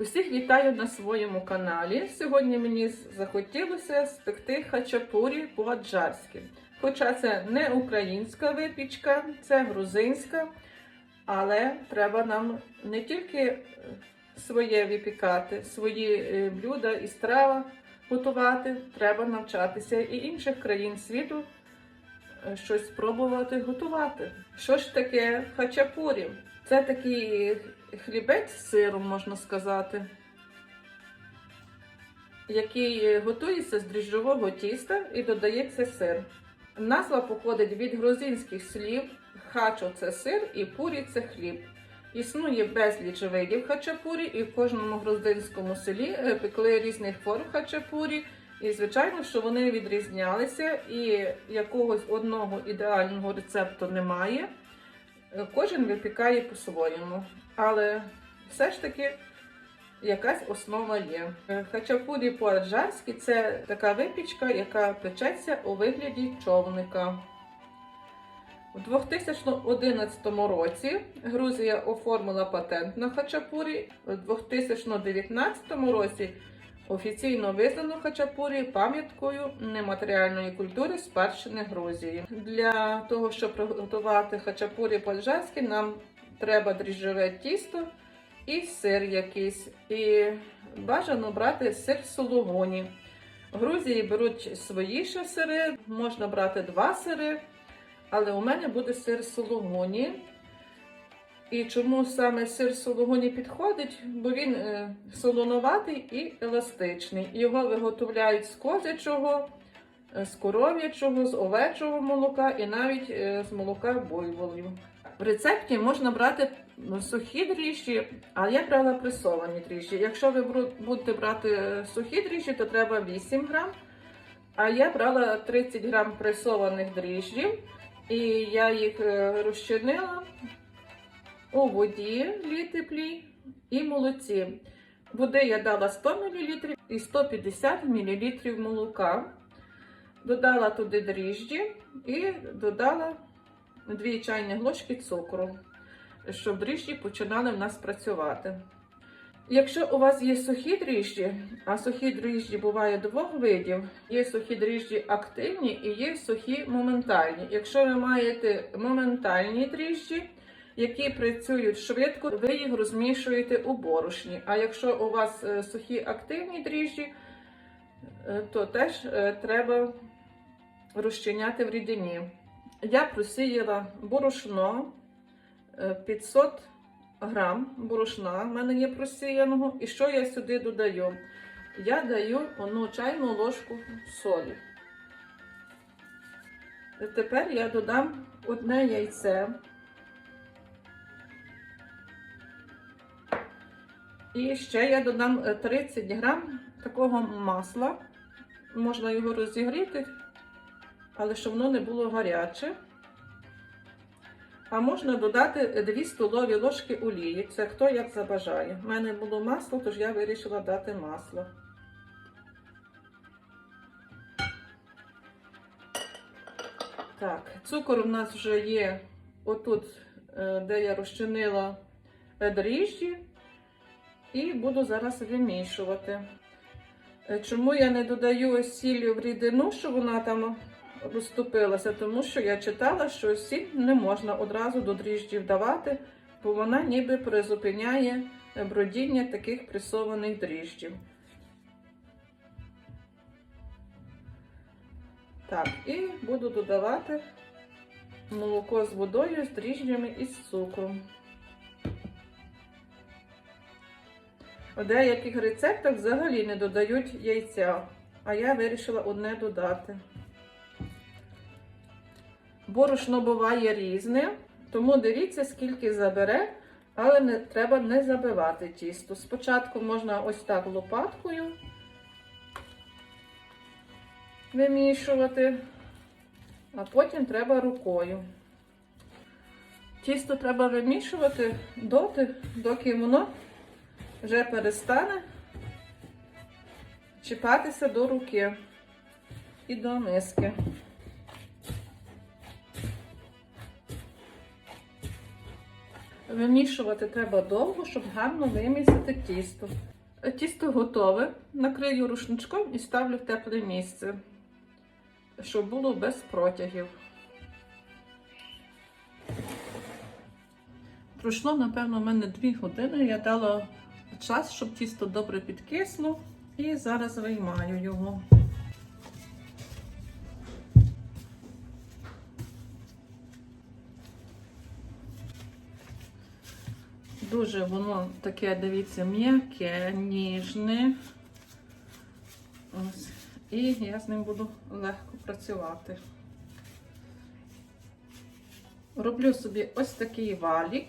Усіх вітаю на своєму каналі. Сьогодні мені захотілося спекти хачапурі по-аджарськи. Хоча це не українська випічка, це грузинська, але треба нам не тільки е, своє випікати, свої е, блюда і страва готувати, треба навчатися і інших країн світу е, щось спробувати готувати. Що ж таке хачапурі? Це такий хлібець з сиром, можна сказати, який готується з дріжджового тіста і додається сир. Назва походить від грузинських слів хачо це сир і пурі це хліб. Існує безліч видів хачапурі, і в кожному грузинському селі е, пекли різних форм хачапурі. І, звичайно, що вони відрізнялися, і якогось одного ідеального рецепту немає. Кожен випікає по-своєму, але все ж таки якась основа є. Е, Хачапурі по-аджарськи це така випічка, яка печеться у вигляді човника. У 2011 році Грузія оформила патент на хачапурі. У 2019 році офіційно визнано хачапурі пам'яткою нематеріальної культури спадщини Грузії. Для того, щоб приготувати хачапурі по-аджарськи, нам треба дріжджове тісто і сир якийсь. І бажано брати сир сулугуні. В Грузії беруть свої ще сири, можна брати два сири. Але у мене буде сир сулугуні. І чому саме сир сулугуні підходить? Бо він е, солоноватий і еластичний. Його виготовляють з козячого, е, з коров'ячого, з овечого молока і навіть е, з молока буйволів. В рецепті можна брати сухі дріжджі, а я брала пресовані дріжджі. Якщо ви будете брати е, сухі дріжджі, то треба 8 грам. А я брала 30 грам пресованих дріжджів. І я їх е, розчинила у воді лі теплій і молоці. Води я дала 100 мл і 150 мл молока. Додала туди дріжджі і додала 2 чайні ложки цукру, щоб дріжджі починали в нас працювати. Якщо у вас є сухі дріжджі, а сухі дріжджі буває двох видів: є сухі дріжджі активні і є сухі моментальні. Якщо ви маєте моментальні дріжджі, які працюють швидко, ви їх розмішуєте у борошні. А якщо у вас е, сухі активні дріжджі, е, то теж е, треба розчиняти в рідині. Я просіяла борошно е, 500 грам борошна в мене є просіяного. І що я сюди додаю? Я даю одну чайну ложку солі. Тепер я додам одне яйце. І ще я додам е, 30 грам такого масла. Можна його розігріти, але щоб воно не було гаряче. А можна додати 2 столові ложки олії. Це хто як забажає. У мене було масло, тож я вирішила дати масло. Так, цукор у нас вже є отут, е, де я розчинила е, дріжджі. І буду зараз вимішувати. Е, Чому я не додаю сіллю в рідину, щоб вона там розтопилася? Тому що я читала, що сіль не можна одразу до дріжджів давати, бо вона ніби призупиняє бродіння таких пресованих дріжджів. Так, і буду додавати молоко з водою, з дріжджами і з цукром. У деяких рецептах взагалі не додають яйця, а я вирішила одне додати. Борошно буває різне, тому дивіться, скільки забере, але не, треба не забивати тісто. Спочатку можна ось так лопаткою вимішувати, а потім треба рукою. Тісто треба вимішувати доти, доки воно вже перестане чіпатися до руки і до миски. Вимішувати треба довго, щоб гарно вимісити тісто. Тісто готове. Накрию рушничком і ставлю в тепле місце, щоб було без протягів. Пройшло, напевно, в мене 2 години. Я дала час, щоб тісто добре підкисло. І зараз виймаю його. Дуже воно таке, дивіться, м'яке, ніжне. Ось. І я з ним буду легко працювати. Роблю собі ось такий валік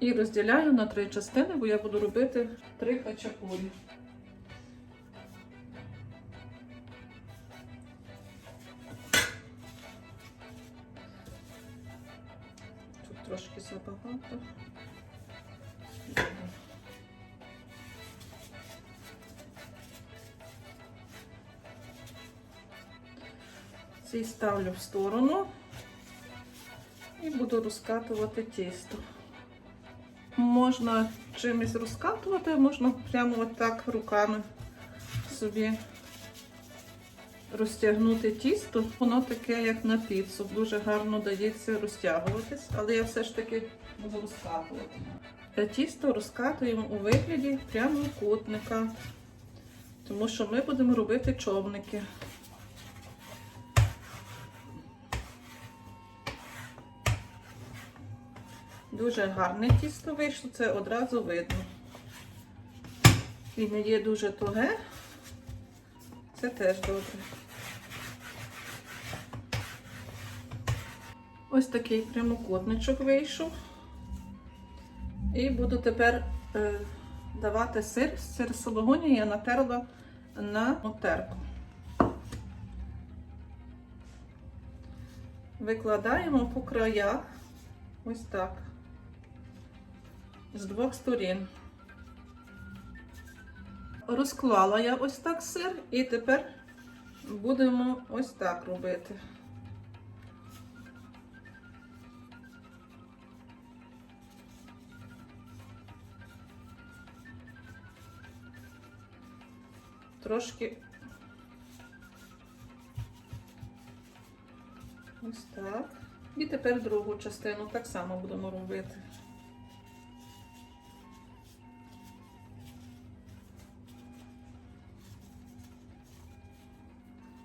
і розділяю на три частини, бо я буду робити три хачапурі. Тут трошки забагато. Ці ставлю в сторону і буду розкатувати тісто. Можна чимось розкатувати, можна прямо отак руками собі розтягнути тісто. Воно таке, як на піцу. Дуже гарно дається розтягуватись, але я все ж таки буду розкатувати. Тісто розкатуємо у вигляді прямокутника, тому що ми будемо робити човники. Дуже гарне тісто вийшло, це одразу видно. І не є дуже туге, це теж добре. Ось такий прямокутничок вийшов. І буду тепер е, давати сир. Сир сологоні я натерла на мотерку. Викладаємо по краях ось так з двох сторін. Розклала я ось так сир, і тепер будемо ось так робити. Трошки ось так. І тепер другу частину так само будемо робити.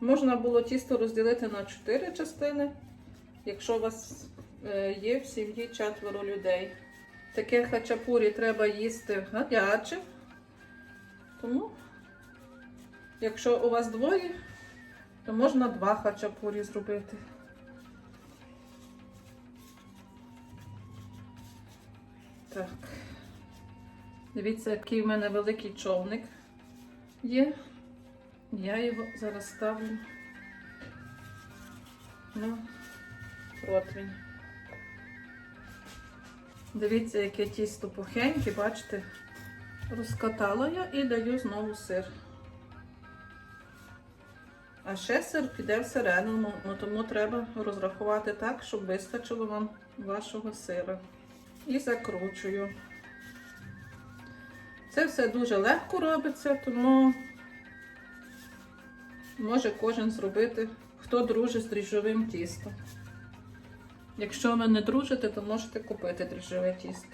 Можна було тісто розділити на 4 частини, якщо у вас е, є в сім'ї четверо людей. Таке хачапурі треба їсти гаряче. Тому, якщо у вас двоє, то можна два хачапурі зробити. Так. Дивіться, який в мене великий човник є. Я його зараз ставлю на противень. Дивіться, яке тісто пухеньке, бачите? Розкатала я і даю знову сир. А ще сир піде всередину, ну, тому треба розрахувати так, щоб вистачило вам вашого сира. І закручую. Це все дуже легко робиться, тому може кожен зробити, хто дружить з дріжджовим тістом. Якщо ви не дружите, то можете купити дріжджове тісто.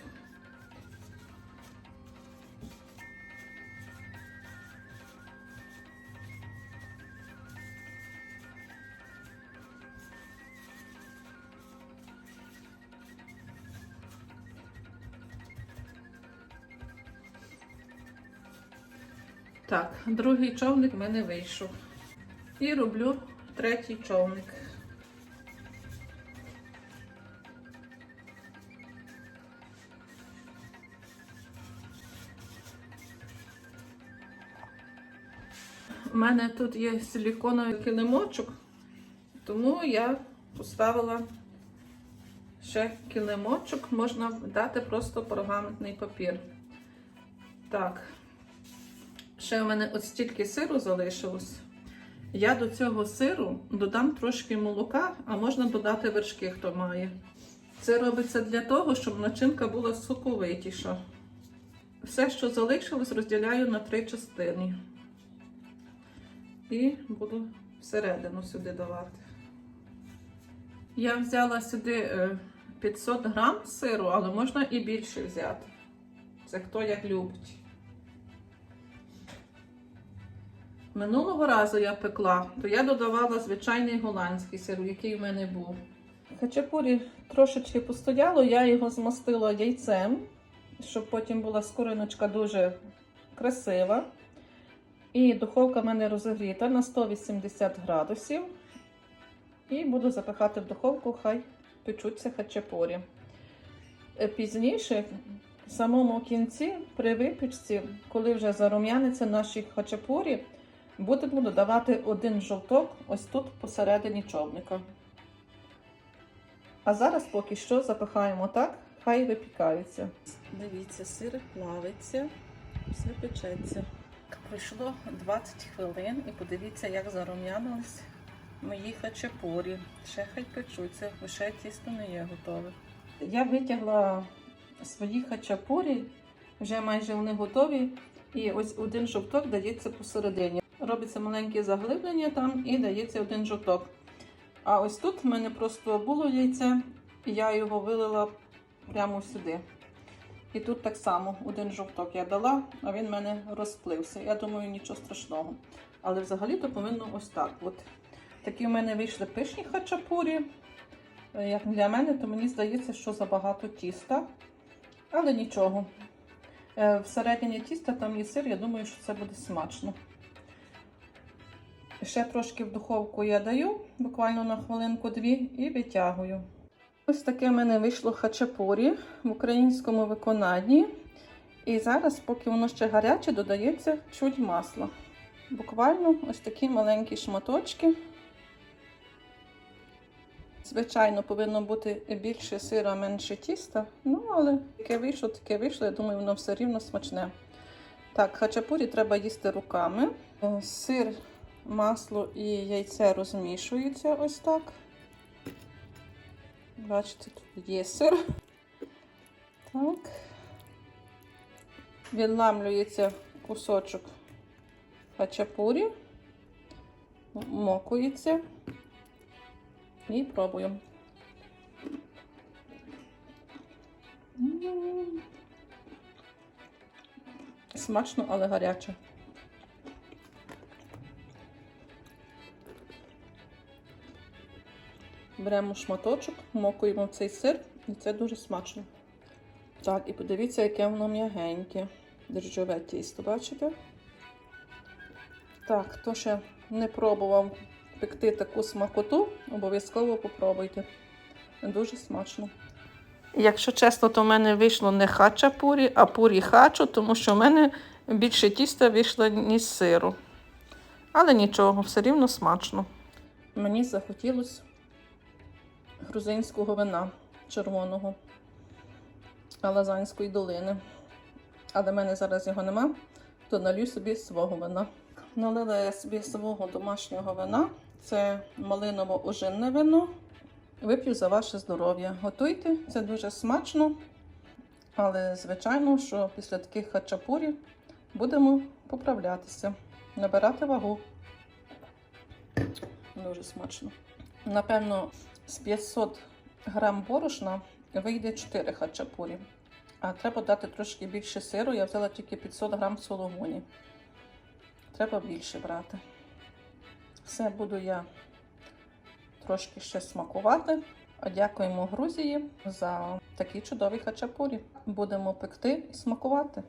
Так, другий човник в мене вийшов. І роблю третій човник. У мене тут є силіконовий килимочок, тому я поставила ще килимочок, можна дати просто пергаментний папір. Так, ще в мене от стільки сиру залишилось. Я до цього сиру додам трошки молока, а можна додати вершки, хто має. Це робиться для того, щоб начинка була соковитіша. Все, що залишилось, розділяю на три частини. І буду всередину сюди давати. Я взяла сюди е, 500 грам сиру, але можна і більше взяти. Це хто як любить. Минулого разу я пекла, то я додавала звичайний голландський сир, який в мене був. Хачапурі трошечки постояло, я його змастила яйцем, щоб потім була скориночка дуже красива. І духовка в мене розігріта на 180 градусів. І буду запихати в духовку, хай печуться хачапурі. Е, Пізніше, в самому кінці, при випічці, коли вже зарум'яниться наші хачапурі, будемо додавати один жовток ось тут посередині човника. А зараз поки що запихаємо так, хай випікаються. Дивіться, сир плавиться, все печеться. Пройшло 20 хвилин і подивіться, як зарум'янились мої хачапурі. Ще хай печуться, ще тісто не є готове. Я витягла свої хачапурі, вже майже вони готові. І ось один жовток дається посередині. Робиться маленьке заглиблення там і дається один жовток. А ось тут в мене просто було яйце, я його вилила прямо сюди. І тут так само один жовток я дала, а він в мене розплився. Я думаю, нічого страшного. Але взагалі-то повинно ось так. От. Такі в мене вийшли пишні хачапурі. Е, Як для мене, то мені здається, що забагато тіста. Але нічого. Е, Всередині тіста там є сир, я думаю, що це буде смачно. Ще трошки в духовку я даю, буквально на хвилинку-дві, і витягую. Ось таке в мене вийшло хачапурі в українському виконанні. І зараз, поки воно ще гаряче, додається чуть масла. Буквально ось такі маленькі шматочки. Звичайно, повинно бути більше сира, менше тіста. Ну, але таке вийшло, таке вийшло. Я думаю, воно все рівно смачне. Так, хачапурі треба їсти руками. Е, Сир, масло і яйце розмішуються ось так. Бачите, тут є сир. Так. Відламлюється кусочок хачапурі, мокується і пробуємо. Смачно, але гаряче. Беремо шматочок, мокуємо в цей сир, і це дуже смачно. Так, і подивіться, яке воно м'ягеньке. Дріжджове тісто, бачите? Так, хто ще не пробував пекти таку смакоту, обов'язково попробуйте. Дуже смачно. Якщо чесно, то в мене вийшло не хачапурі, а пурі хачу, тому що в мене більше тіста вийшло, ніж сиру. Але нічого, все рівно смачно. Мені захотілося грузинського вина червоного Алазанської долини. Але в мене зараз його нема, то налью собі свого вина. Налила я собі свого домашнього вина. Це малиново-ожинне вино. Вип'ю за ваше здоров'я. Готуйте, це дуже смачно. Але, звичайно, що після таких хачапурів будемо поправлятися, набирати вагу. Дуже смачно. Напевно, з 500 грам борошна вийде 4 хачапурі. А треба дати трошки більше сиру. Я взяла тільки 500 грам сологуні. Треба більше брати. Все буду я трошки ще смакувати. Дякуємо Грузії за такі чудові хачапурі. Будемо пекти і смакувати.